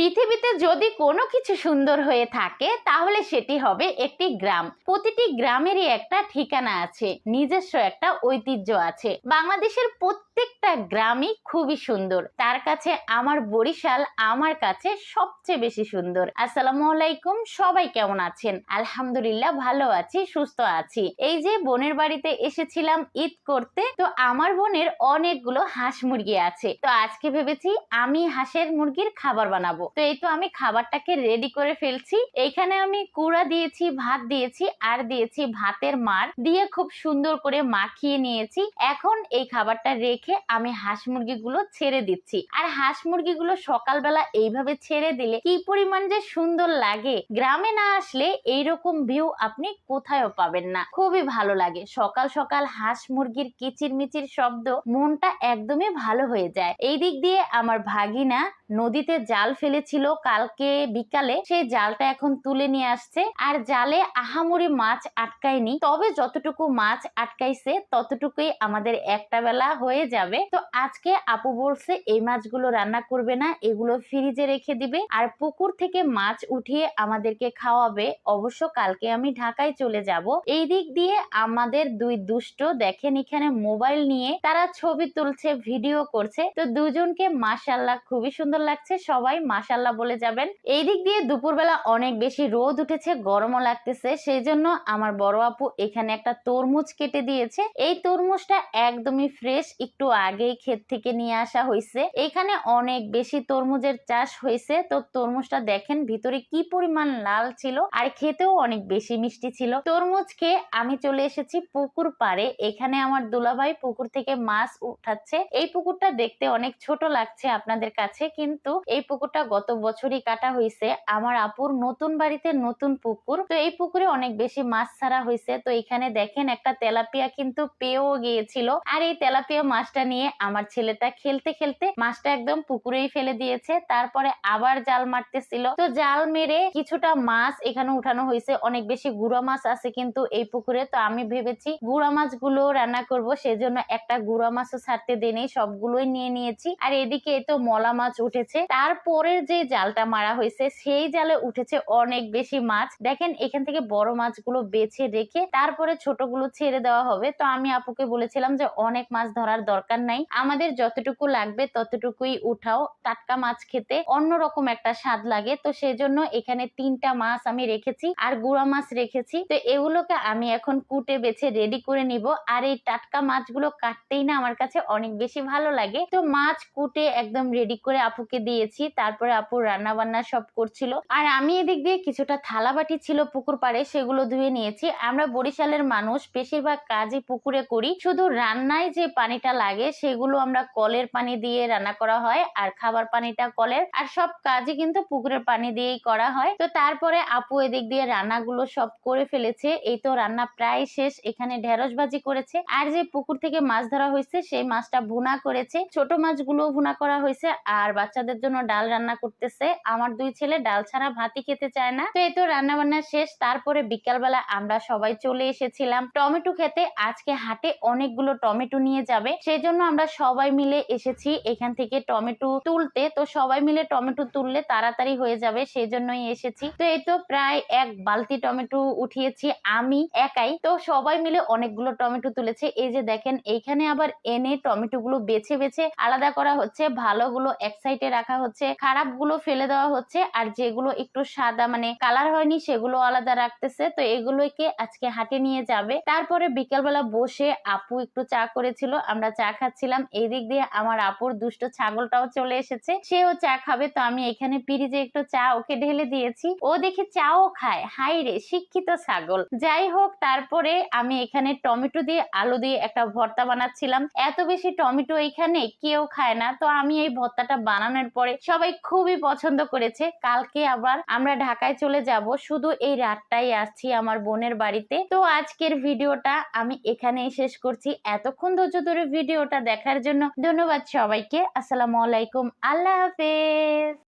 পৃথিবীতে যদি কোনো কিছু সুন্দর হয়ে থাকে, তাহলে সেটি হবে একটি গ্রাম। প্রতিটি গ্রামেরই একটা ঠিকানা আছে, নিজস্ব একটা ঐতিহ্য আছে। বাংলাদেশের প্রত্যেকটা গ্রামই খুবই সুন্দর। তার কাছে আমার বরিশাল, আমার কাছে সবচেয়ে বেশি সুন্দর। আসসালামু আলাইকুম, সবাই কেমন আছেন? আলহামদুলিল্লাহ ভালো আছি, সুস্থ আছি। এই যে বোনের বাড়িতে এসেছিলাম ঈদ করতে, তো আমার বোনের অনেকগুলো হাঁস মুরগি আছে। তো আজকে ভেবেছি আমি হাঁসের মুরগির খাবার বানাবো। তো এই তো আমি খাবারটাকে রেডি করে ফেলছি। এইখানে আমি কুড়া দিয়েছি, ভাত দিয়েছি, আর দিয়েছি ভাতের মার। দিয়ে খুব সুন্দর করে মাখিয়ে নিয়েছি। এখন এই খাবারটা রেখে আমি হাঁস মুরগিগুলো ছেড়ে দিচ্ছি। আর হাঁস মুরগিগুলো সকালবেলা এইভাবে ছেড়ে দিলে কি পরিমাণ যে সুন্দর লাগে। গ্রামে না আসলে এইরকম ভিউ আপনি কোথায়ও পাবেন না। খুবই ভালো লাগে। সকাল সকাল হাঁস মুরগির কিচির মিচির শব্দ মনটা একদমই ভালো হয়ে যায়। এই দিক দিয়ে আমার ভাগিনা নদীতে জাল ফেলেছিল কালকে বিকালে। সেই জালটা এখন তুলে নিয়ে আসছে আর জালে আহামরি মাছ আটকায়নি। তবে যতটুকু মাছ আটকাইছে, ততটুকুই আমাদের একটা বেলা হয়ে যাবে। তো আজকে আপু বলছে, এই মাছগুলো রান্না করবে না, এগুলো ফ্রিজে রেখে দিবে। আর পুকুর থেকে মাছ উঠিয়ে আমাদেরকে খাওয়াবে। অবশ্য কালকে আমি ঢাকায় চলে যাব। এই দিক দিয়ে আমাদের দুই দুষ্ট দেখেন এখানে মোবাইল নিয়ে, তারা ছবি তুলছে, ভিডিও করছে। তো দুজনকে মাশাল্লাহ খুবই সুন্দর লাগছে, সবাই মাশাল্লাহ বলে যাবেন। এই দিক দিয়ে দুপুরবেলা অনেক বেশি রোদ উঠেছে, গরমও লাগতেছে সেই জন্য আমার বড় আপু এখানে একটা তরমুজ কেটে দিয়েছে। এই তরমুজটা একদমই ফ্রেশ একটু আগেই ক্ষেত থেকে নিয়ে আসা হয়েছে। এখানে অনেক বেশি তরমুজের চাষ হয়েছে, তো তরমুজটা দেখেন ভিতরে কি পরিমাণ লাল ছিল, আর খেতেও অনেক বেশি মিষ্টি ছিল। তরমুজ খেয়ে আমি চলে এসেছি পুকুর পাড়ে, এখানে আমার দুলাভাই পুকুর থেকে মাছ উঠাচ্ছে। এই পুকুরটা দেখতে অনেক ছোট লাগছে আপনাদের কাছে, কিন্তু এই পুকুরটা গত বছরই কাটা হয়েছে আমার আপুর নতুন বাড়িতে নতুন পুকুর। তো এই পুকুরে অনেক বেশি মাছ ছাড়া হয়েছে তো এখানে দেখেন একটা তেলাপিয়া কিন্তু পেয়েও গিয়েছিল। আর এই তেলাপিয়া মাছটা নিয়ে আমার ছেলেটা খেলতে খেলতে মাছটা একদম পুকুরেই ফেলে দিয়েছে। তারপরে আবার জাল মারতেছিল। তো জাল মেরে কিছুটা মাছ এখানে উঠানো হয়েছে অনেক বেশি গুঁড়া মাছ আছে কিন্তু এই পুকুরে। তো আমি ভেবেছি গুঁড়া মাছগুলো রান্না করব। সেজন্য একটা গুঁড়া মাছও ছাড়তে দেনেই সবগুলোই নিয়ে নিয়েছি। আর এদিকে তো মলা মাছ উঠেছে তারপরের যে জালটা মারা হয়েছে, সেই জালে উঠেছে অনেক বেশি মাছ। দেখেন, এখান থেকে বড় মাছগুলো বেছে রেখে তারপরে ছোটগুলো ছেড়ে দেওয়া হবে। তো আমি আপুকে বলেছিলাম যে, অনেক মাছ ধরার দরকার নাই। আমাদের যতটুকু লাগবে ততটুকুই উঠাও। টাটকা মাছ খেতে অন্যরকম একটা স্বাদ লাগে। তো সেই জন্য এখানে তিনটা মাছ আমি রেখেছি আর গুঁড়া মাছ রেখেছি। তো এগুলোকে আমি এখন কুটে বেছে রেডি করে নিব। আর এই টাটকা মাছগুলো কাটতেই না আমার কাছে অনেক বেশি ভালো লাগে। তো মাছ কুটে একদম রেডি করে আপুকে দিয়েছি, তারপরে আপু রান্না বান্না সব করছিল। আর আমি এদিক দিয়ে কিছুটা থালা বাটি ছিল পুকুর পাড়ে, সেগুলো ধুয়ে নিয়েছি। আমরা বরিশালের মানুষ, বেশিরভাগ কাজই পুকুরে করি। শুধু রান্নায় যে পানিটা লাগে, সেগুলো আমরা কলের পানি দিয়ে রান্না করা হয়, আর খাবার পানিটা কলের। আর সব কাজই কিন্তু পুকুরের পানি দিয়েই করা হয়। তো তারপরে আপু এদিক দিয়ে রান্নাগুলো সব করে ফেলেছে। এই তো রান্না প্রায় শেষ, এখানে ঢেঁড়স ভাজি করেছে। আর যে পুকুর থেকে মাছ ধরা হয়েছে, সেই মাছটা ভুনা করেছে। ছোট মাছগুলো ভুনা করা হয়েছে, আর বাচ্চাদের জন্য ডাল রান্না করতেছে। আমার দুই ছেলে ডাল ছাড়া ভাতই খেতে চায় না। তো এই তো রান্না বান্না শেষ। তারপরে বিকালবেলা আমরা সবাই চলে এসেছিলাম। টমেটো খেতে আজকে হাটে অনেকগুলো টমেটো নিয়ে যাবে। সেই জন্য আমরা সবাই মিলে এসেছি এখান থেকে টমেটো তুলতে। তো সবাই মিলে টমেটো তুললে তাড়াতাড়ি হয়ে যাবে সেই জন্যই এসেছি। তো এই তো প্রায় এক বালতি টমেটো উঠিয়েছি আমি একাই। তো সবাই মিলে অনেকগুলো টমেটো তুলেছে। এই যে দেখেন এইখানে আবার এনে টমেটো গুলো বেছে বেছে আলাদা করা হচ্ছে। ভালোগুলো এক সাইডে রাখা হচ্ছে। খারাপগুলো ফেলে দেওয়া হচ্ছে আর যেগুলো একটু সাদা মানে কালার হয়নি সেগুলো আলাদা রাখতেছে। তো এগুলোকে আজকে হাটে নিয়ে যাবে। তারপরে বিকেলবেলা বসে আপু একটু চা করেছিল, আমরা চা খাচ্ছিলাম। এই দিক দিয়ে আমার আপুর দুষ্ট ছাগলটাও চলে এসেছে। সেও চা খাবে, তো আমি এখানে পিরিজে একটু চা ওকে ঢেলে দিয়েছি। ও দেখি চাও খায়। হাই রে, শিক্ষিত ছাগল। যাই হোক, তারপরে আমি এখানে টমেটো দিয়ে আলু দিয়ে একটা ভর্তা বানাচ্ছিলাম। এত বেশি টমেটো এখানে কেউ খায় না। তো আমি এই ভর্তাটা বানানোর পরে সবাই খুবই পছন্দ করেছে। কালকে আবার আমরা ঢাকায় চলে যাব। শুধু এই রাতটাই আসছি আমার বোনের বাড়িতে। তো আজকের ভিডিওটা আমি এখানেই শেষ করছি। এতক্ষণ ধৈর্য ধরে ভিডিওটা দেখার জন্য ধন্যবাদ সবাইকে। আসসালামু আলাইকুম। আল্লাহ হাফেজ।